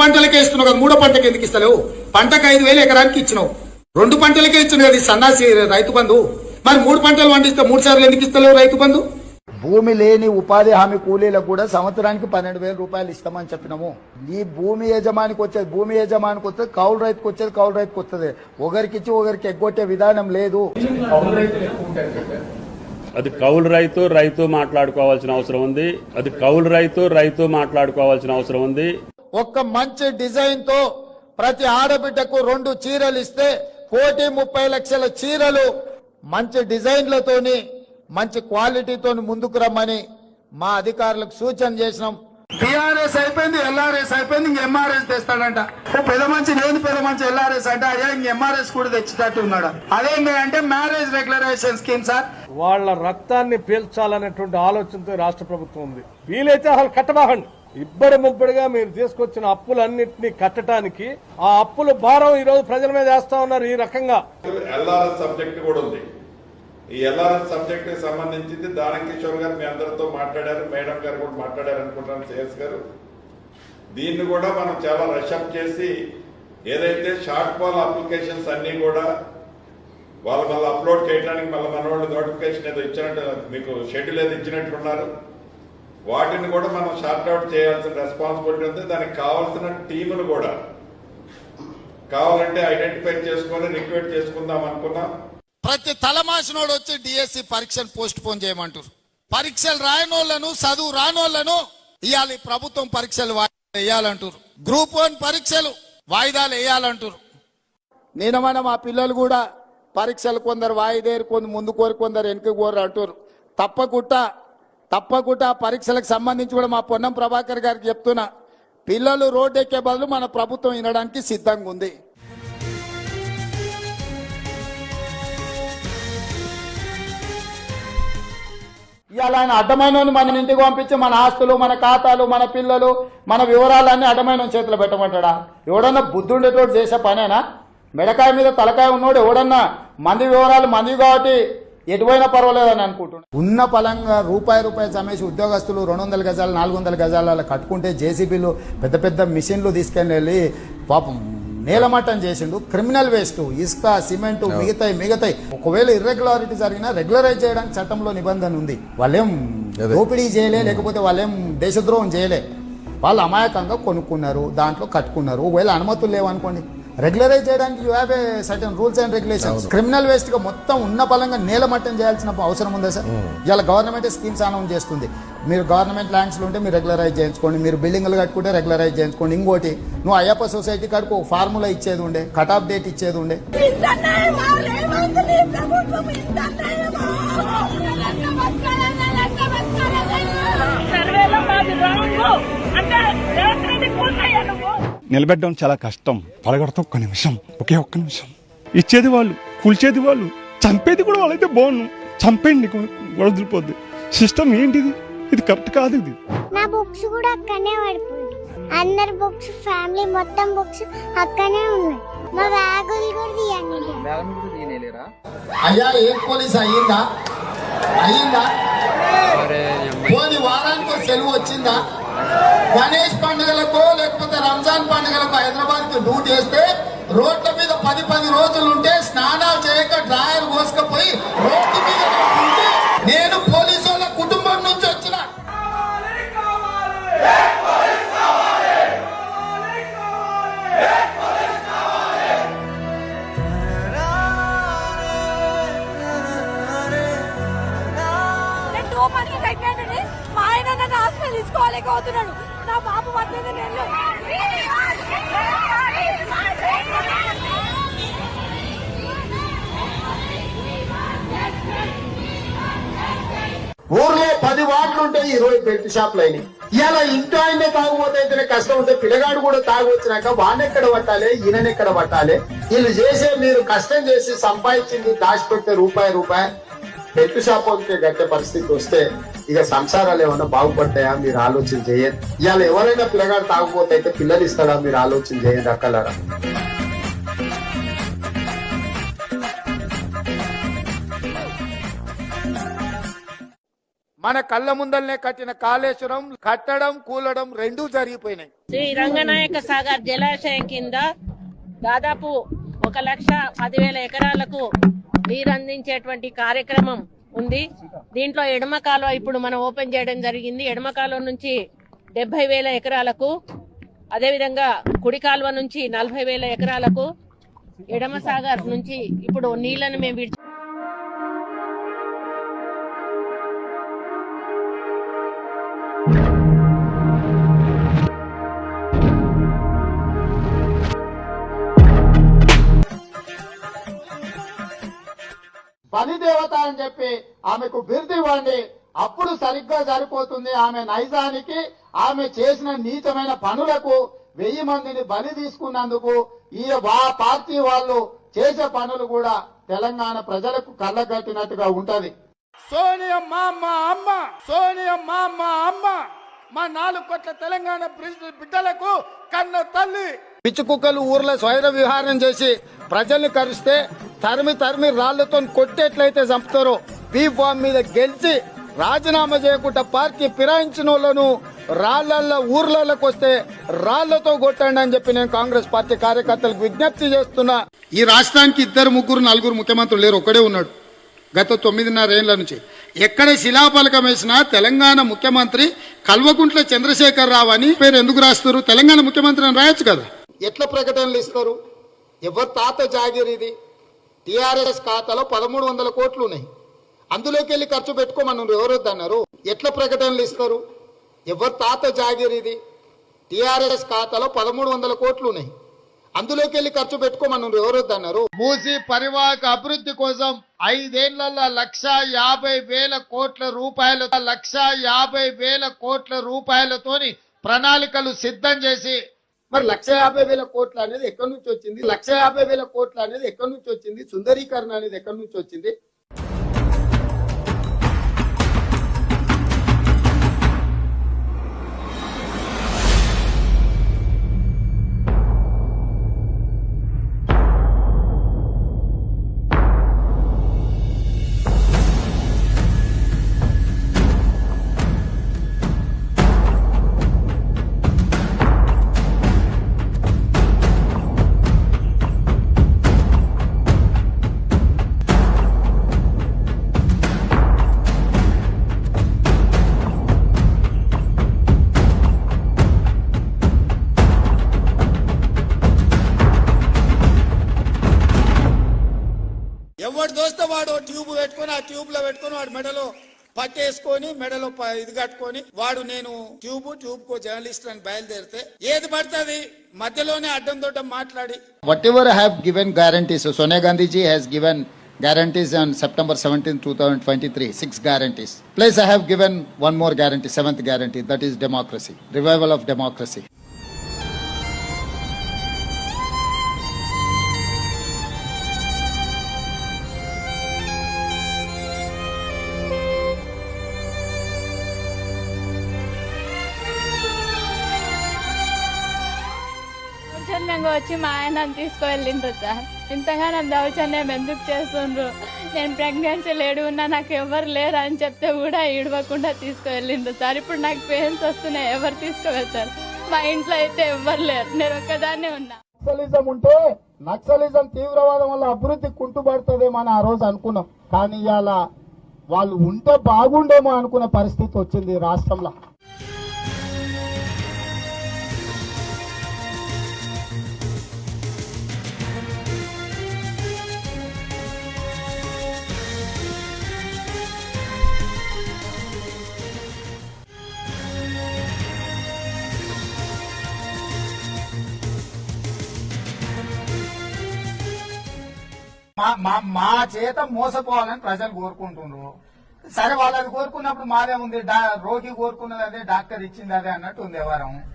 పంటలకే ఇస్తున్నావు కదా మూడో పంటకి ఎందుకు ఇస్తలేవు? పంటకు ఐదు వేలు ఎకరానికి ఇచ్చినావు. రెండు పంటలకే ఇచ్చిన కదా సన్నాసి రైతు బంధు. మరి మూడు పంటలు పండిస్తే మూడు సార్లు ఎందుకు ఇస్తలేవు రైతు బంధు? భూమి లేని ఉపాధి హామీ కూలీలకు కూడా సంవత్సరానికి పన్నెండు వేల రూపాయలు ఇస్తామని చెప్పినాము. ఈ భూమి యజమానికి వచ్చేది భూమి యజమానికి వచ్చేది కౌలు రైతుకు వచ్చేది కౌలు రైతుకు వస్తుంది. ఒకరికి ఇచ్చి ఒకరికి ఎగ్గొట్టే విధానం లేదు. అది కౌలు రైతు రైతు మాట్లాడుకోవాల్సిన అవసరం ఉంది. అది కౌలు రైతు రైతు మాట్లాడుకోవాల్సిన అవసరం ఉంది. ఒక్క మంచి డిజైన్తో ప్రతి ఆడబిడ్డకు రెండు చీరలు ఇస్తే కోటి ముప్పై లక్షల చీరలు మంచి డిజైన్లతోని మంచి క్వాలిటీతో ముందుకు రమ్మని మా అధికారులకు సూచన చేసినాం. టీఆర్ఎస్ అయిపోయింది ఎల్ఆర్ఎస్ అయిపోయింది ఇంక ఎంఆర్ఎస్ తెస్తాడంట. ఓ పెద్ద మంచి నేను పెద్ద మంచి ఎల్ఆర్ఎస్ అంటే అయ్యా ఇంక ఎంఆర్ఎస్ కూడా తెచ్చేటట్టు ఉన్నాడు. అదేంటి అంటే మ్యారేజ్ రెగ్యులరైజేషన్ స్కీమ్ సార్. వాళ్ళ రక్తాన్ని పీల్చాలనేటువంటి ఆలోచనతో రాష్ట్ర ప్రభుత్వం ఉంది. వీలైతే అసలు కట్టబాకండి. ఇబ్బడి ముబ్బడిగా మీరు తీసుకొచ్చిన అప్పులన్నింటినీ కట్టడానికి ఆ అప్పుల భారం ఈ రోజు ప్రజల మీద వేస్తా ఉన్నారు ఈ రకంగా. ఎల్ఆర్ఎస్ సబ్జెక్ట్ కూడా ఉంది. ఈ ఎల్ఆర్ఎస్ సబ్జెక్ట్కి సంబంధించింది దానకిషోర్ గారు మీ అందరితో మాట్లాడారు మేడం గారు కూడా మాట్లాడారు అనుకుంటాను సిఎస్ గారు. దీన్ని కూడా మనం చాలా రషప్ చేసి ఏదైతే షార్ట్ ఫాల్ అప్లికేషన్స్ అన్ని కూడా వాళ్ళు మళ్ళీ అప్లోడ్ చేయడానికి మళ్ళీ మన వాళ్ళు నోటిఫికేషన్ ఏదో ఇచ్చినట్టు మీకు షెడ్యూల్ ఏదో ఇచ్చినట్టున్నారు వాటిని కూడా మనం షార్ట్ అవుట్ చేయాల్సిన రెస్పాన్సిబిలిటీ ఉంది. దానికి కావాల్సిన టీమును కూడా కావాలంటే ఐడెంటిఫై చేసుకొని రిక్వెస్ట్ చేసుకుందాం అనుకున్నాం. ప్రతి తలమాసినోడు వచ్చి డిఎస్సి పరీక్షలు పోస్ట్ పోన్ చేయమంటారు. పరీక్షలు రాయనోళ్ళను చదువు రానోళ్ళను ఇవాళ ప్రభుత్వం పరీక్షలు వాయిదా వేయాలంటారు. గ్రూప్ వన్ పరీక్షలు వాయిదాలు వేయాలంటారు. నేనమైన మా పిల్లలు కూడా పరీక్షలు కొందరు వాయిదేరు కొందరు ముందు కోరి కొందరు వెనుక కోరు అంటారు. తప్పకుండా తప్పకుండా పరీక్షలకు సంబంధించి కూడా మా పొన్నం ప్రభాకర్ గారికి చెప్తున్నా పిల్లలు రోడ్డు ఎక్కే బదులు మన ప్రభుత్వం వినడానికి సిద్ధంగా ఉంది. ఇవాళ ఆయన అడ్డమైన మన ఇంటికి పంపించి మన ఆస్తులు మన ఖాతాలు మన పిల్లలు మన వివరాలన్నీ అడ్డమైన చేతిలో పెట్టమంటాడా? ఎవడన్నా బుద్ధుండేటోడు చేసే పనేనా? మెడకాయ మీద తలకాయ ఉన్నోడు ఎవడన్నా మంది వివరాలు మంది కాబట్టి ఎటువైనా పర్వాలేదని అనుకుంటున్నాడు ఉన్న పలంగా రూపాయి రూపాయి చమేసి ఉద్యోగస్తులు రెండు వందల గజాలు నాలుగు వందల గజాలు అలా కట్టుకుంటే జేసీబీలు పెద్ద పెద్ద మిషన్లు తీసుకెళ్ళి వెళ్ళి పాపం నేలమట్టం చేసిండు. క్రిమినల్ వేస్ట్ ఇసుక సిమెంట్ మిగతాయి మిగతాయి. ఒకవేళ ఇర్రెగ్యులారిటీ జరిగినా రెగ్యులరైజ్ చేయడానికి చట్టంలో నిబంధన ఉంది. వాళ్ళేం దోపిడీ చేయలే లేకపోతే వాళ్ళేం దేశద్రోహం చేయలే. వాళ్ళు అమాయకంగా కొనుక్కున్నారు దాంట్లో కట్టుకున్నారు. ఒకవేళ అనుమతులు లేవనుకోండి. రెగ్యులరైజ్ చేయడానికి you have a certain rules and regulations criminal వేస్ట్గా మొత్తం ఉన్న పలంగా నేలమట్టం చేయాల్సిన అవసరం ఉందా సార్? ఇవాళ గవర్నమెంట్ స్కీమ్స్ అనౌన్స్ చేస్తుంది. మీరు గవర్నమెంట్ ల్యాండ్స్ ఉంటే మీరు రెగ్యులరైజ్ చేయించుకోండి. మీరు బిల్డింగ్లు కట్టుకుంటే రెగ్యులరైజ్ చేయించుకోండి. ఇంకోటి నువ్వు అయ్యప్ప సొసైటీ కాడికి ఒక ఫార్ములా ఇచ్చేది ఉండే కట్ ఆఫ్ డేట్ ఇచ్చేది ఉండే. అంటే నిలబెట్టడం చాలా కష్టం. పలగొడతాం ఒక్క నిమిషం ఒకే ఒక్క నిమిషం. ఇచ్చేది వాళ్ళు కూల్చేది వాళ్ళు చంపేది కూడా వాళ్ళైతే బాగుండు. చంపేయండి వదిలిపోద్ది. సిస్టమ్ ఏంటిది? ఇది కరెక్ట్ కాదు ఇది. నా బుక్స్ కూడా అక్కడనే పడిపోయింది. అందరి బుక్స్ ఫ్యామిలీ మొత్తం బుక్స్ అక్కడనే ఉన్నాయి. మా బ్యాగులు కూడా తీయండి. అయ్యా ఏం పోలీస్ అయ్యిందా? అయ్యిందా? పోని వారానికి సెలవు వచ్చిందా? గణేష్ పండుగలకు లేకపోతే రంజాన్ పండుగలకు హైదరాబాద్కి డ్యూటీ వేస్తే రోడ్ల మీద పది పది రోజులు ఉంటే స్నానాలు చేయక డ్రాయర్ కోసుకపోయి రోడ్డు మీద నేను పోలీసు వాళ్ళ కుటుంబం నుంచి వచ్చిన. టూ మంత్స్ ఆయన నన్ను హాస్పిటల్ తీసుకోలేకపోతున్నాడు. నా బాబు పద్దెనిమిది నెలలు ఊర్లో పది వార్డులు ఉంటాయి ఇరవై బెల్ట్ షాపులు అయినాయి. ఇలా ఇంట్లో ఆయనే తాగుపోతే అయితేనే కష్టం ఉంటే పిల్లగాడు కూడా తాగొచ్చినాక వానెక్కడ వాడినెక్కడ పట్టాలి ఈయనెక్కడ పట్టాలి? వీళ్ళు చేసే మీరు కష్టం చేసి సంపాదించింది దాచిపెడితే రూపాయి రూపాయి. బెల్ట్ షాప్ ఉంటే గట్టే పరిస్థితి వస్తే ఇక సంసారాలు ఏమన్నా బాగుపడతాయా మీరు ఆలోచన చేయండి. ఇవాళ ఎవరైనా పిల్లగాడు తాగుపోతే అయితే పిల్లలు ఇస్తాడా మీరు ఆలోచన చేయండి అక్కలారా. మన కళ్ళ ముందల్నే కట్టిన కాళేశ్వరం కట్టడం కూలడం రెండూ జరిగిపోయినాయి. శ్రీ రంగనాయక సాగర్ జలాశయం కింద దాదాపు ఒక లక్ష పదివేల ఎకరాలకు నీరు అందించేటువంటి కార్యక్రమం ఉంది. దీంట్లో ఎడమ కాలువ ఇప్పుడు మనం ఓపెన్ చేయడం జరిగింది. ఎడమ కాలువ నుంచి డెబ్బై వేల ఎకరాలకు అదేవిధంగా కుడి కాలువ నుంచి నలభై వేల ఎకరాలకు ఎడమ సాగర్ నుంచి ఇప్పుడు నీళ్ళను మేము విడిచి బలిదేవత అని చెప్పి ఆమెకు బిరుదు ఇవ్వండి. అప్పుడు సరిగ్గా సరిపోతుంది ఆమె నైజానికి ఆమె చేసిన నీచమైన పనులకు వెయ్యి మందిని బలి తీసుకున్నందుకు ఈ వా పార్టీ వాళ్ళు చేసే పనులు కూడా తెలంగాణ ప్రజలకు కళ్ళగట్టినట్టుగా ఉంటది. సోనియమ్మ అమ్మ అమ్మ సోనియమ్మ అమ్మ అమ్మ మా నాలుగు కోట్ల తెలంగాణ బిడ్డలకు కన్న తల్లి. పిచ్చి కుక్కలు ఊర్లో స్వైర విహారం చేసి ప్రజల్ని కరిస్తే తరిమి తరిమి రాళ్ళతో కొట్టేట్లయితే చంపుతారో. బీ ఫామ్ మీద గెలిచి రాజీనామా చేయకుండా పార్టీ ఫిరాయించిన వాళ్ళను రాళ్ళల్లో ఊర్లలోకి వస్తే రాళ్ళతో కొట్టండి అని చెప్పి నేను కాంగ్రెస్ పార్టీ కార్యకర్తలకు విజ్ఞప్తి చేస్తున్నా. ఈ రాష్ట్రానికి ఇద్దరు ముగ్గురు నలుగురు ముఖ్యమంత్రులు లేరు. ఒకడే ఉన్నాడు. గత తొమ్మిదిన్నర ఏళ్ళ నుంచి. ఎక్కడ శిలాఫలకం వేసినా తెలంగాణ ముఖ్యమంత్రి కల్వకుంట్ల చంద్రశేఖర్ రావు అని పేరు ఎందుకు రాస్తారు తెలంగాణ ముఖ్యమంత్రి అని రాయొచ్చు కదా. ఎట్లా ప్రకటనలు ఇస్తారు? ఎవరి తాత జాగిర్ ఇది? టీఆర్ఎస్ ఖాతాలో పదమూడు వందల కోట్లు ఉన్నాయి అందులోకి వెళ్ళి ఖర్చు పెట్టుకోమని ఎవరొద్దన్నారు? అన్నారు ఎట్లా ప్రకటనలు ఇస్తారు? ఎవరి తాత జాగిర్ ఇది? టీఆర్ఎస్ ఖాతాలో పదమూడు వందల కోట్లు ఉన్నాయి అందులోకి వెళ్ళి ఖర్చు పెట్టుకోమని ఎవరొద్దన్నారు? అన్నారు మూసి పరివాహక అభివృద్ధి కోసం ఐదేళ్ళలో లక్ష యాభై వేల కోట్ల రూపాయల లక్ష యాభై వేల కోట్ల రూపాయలతోని ప్రణాళికలు సిద్ధం చేసి మరి లక్ష యాభై వేల కోట్లు అనేది ఎక్కడి నుంచి వచ్చింది? లక్ష యాభై వేల కోట్లు అనేది ఎక్కడి నుంచి వచ్చింది? సుందరీకరణ అనేది ఎక్కడి నుంచి వచ్చింది? వాడు చూస్తే వాడు ట్యూబ్ పెట్టుకుని ఆ ట్యూబ్లో పెట్టుకుని వాడు మెడలో పట్టేసుకొని మెడలో ఇది కట్టుకొని వాడు నేను ట్యూబ్ ట్యూబ్ కో జర్నలిస్ట్ అని బయలుదేరితే ఏది పడుతుంది? మధ్యలోనే అడ్డం దొడ్డం మాట్లాడి. Whatever have given guarantees Sonia Gandhiji has given guarantees on September seventeen two thousand twenty three six guarantees plus I have given one more guarantee seventh guarantee that is democracy revival of democracy దౌర్జన్యంగా వచ్చి మా ఆయన తీసుకువెళ్ళిండ్రు sir. ఇంతగానో దౌర్జన్యం ఎందుకు చేస్తుండ్రు? నేను pregnancy లేడు ఉన్నా నాకు ఎవరు లేరు అని చెప్తే కూడా ఇడవకుండా తీసుకువెళ్ళిండ్రు సార్. ఇప్పుడు నాకు పెయిన్స్ వస్తున్నాయి ఎవరు తీసుకువెళ్తారు మా ఇంట్లో అయితే ఎవరు లేరు. నేను ఒక్కదాన్నే ఉన్నా. నక్సలిజం ఉంటే నక్సలిజం తీవ్రవాదం వల్ల అభివృద్ధి కుంటుపడుతుందేమో అని ఆ రోజు అనుకున్నాం. కానీ ఇవాళ వాళ్ళు ఉంటే బాగుండేమో అనుకునే పరిస్థితి వచ్చింది రాష్ట్రంలో. మా మా మా చేత మోసపోవాలని ప్రజలు కోరుకుంటున్నారు సరే వాళ్ళది కోరుకున్నప్పుడు మాదే ఉంది డా- రోగి కోరుకున్నది అదే డాక్టర్ ఇచ్చింది అదే అన్నట్టు ఉంది వ్యవహారం.